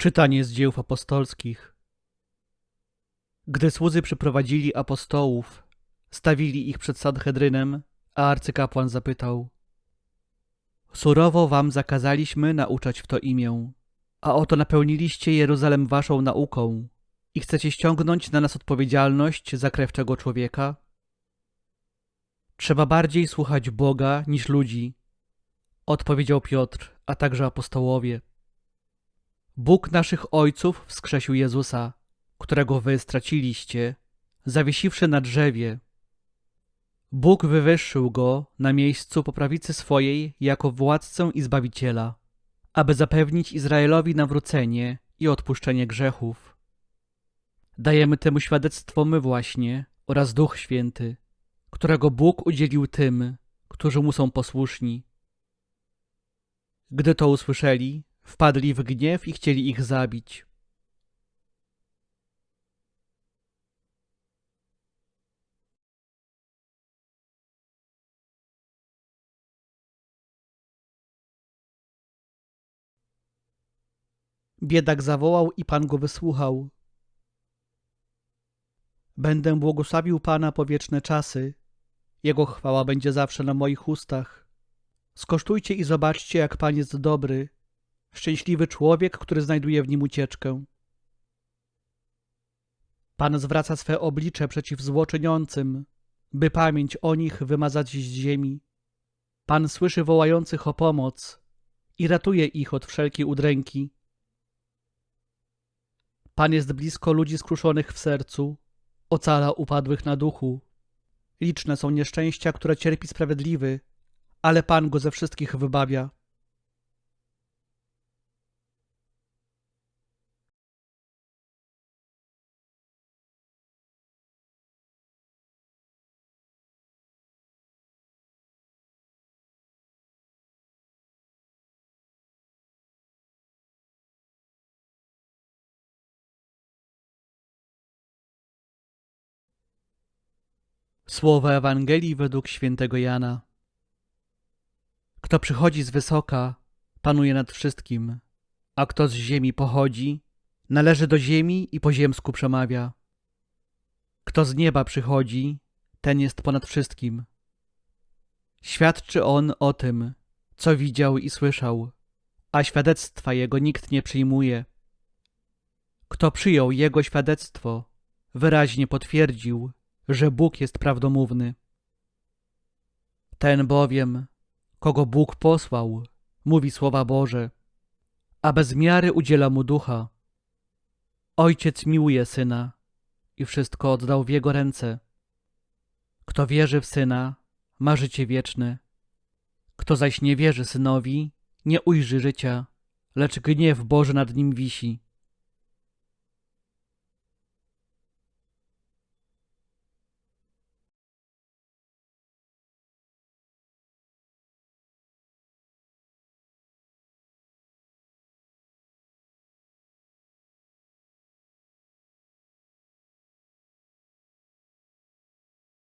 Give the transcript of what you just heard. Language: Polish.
Czytanie z dzieł apostolskich. Gdy słudzy przyprowadzili apostołów, stawili ich przed Sanhedrynem, a arcykapłan zapytał: Surowo wam zakazaliśmy nauczać w to imię, a oto napełniliście Jeruzalem waszą nauką i chcecie ściągnąć na nas odpowiedzialność za krew tego człowieka? Trzeba bardziej słuchać Boga niż ludzi, odpowiedział Piotr, a także apostołowie. Bóg naszych ojców wskrzesił Jezusa, którego wy straciliście, zawiesiwszy na drzewie. Bóg wywyższył go na miejscu po prawicy swojej jako władcę i zbawiciela, aby zapewnić Izraelowi nawrócenie i odpuszczenie grzechów. Dajemy temu świadectwo my właśnie oraz Duch Święty, którego Bóg udzielił tym, którzy mu są posłuszni. Gdy to usłyszeli, wpadli w gniew i chcieli ich zabić. Biedak zawołał i Pan go wysłuchał. Będę błogosławił Pana po wieczne czasy. Jego chwała będzie zawsze na moich ustach. Skosztujcie i zobaczcie, jak Pan jest dobry. Szczęśliwy człowiek, który znajduje w nim ucieczkę. Pan zwraca swe oblicze przeciw złoczyniącym, by pamięć o nich wymazać z ziemi. Pan słyszy wołających o pomoc i ratuje ich od wszelkiej udręki. Pan jest blisko ludzi skruszonych w sercu, ocala upadłych na duchu. Liczne są nieszczęścia, które cierpi sprawiedliwy, ale Pan go ze wszystkich wybawia. Słowa Ewangelii według świętego Jana. Kto przychodzi z wysoka, panuje nad wszystkim, a kto z ziemi pochodzi, należy do ziemi i po ziemsku przemawia. Kto z nieba przychodzi, ten jest ponad wszystkim. Świadczy on o tym, co widział i słyszał, a świadectwa jego nikt nie przyjmuje. Kto przyjął jego świadectwo, wyraźnie potwierdził, że Bóg jest prawdomówny. Ten bowiem, kogo Bóg posłał, mówi słowa Boże, a bez miary udziela mu ducha. Ojciec miłuje syna i wszystko oddał w jego ręce. Kto wierzy w syna, ma życie wieczne. Kto zaś nie wierzy synowi, nie ujrzy życia, lecz gniew Boży nad nim wisi.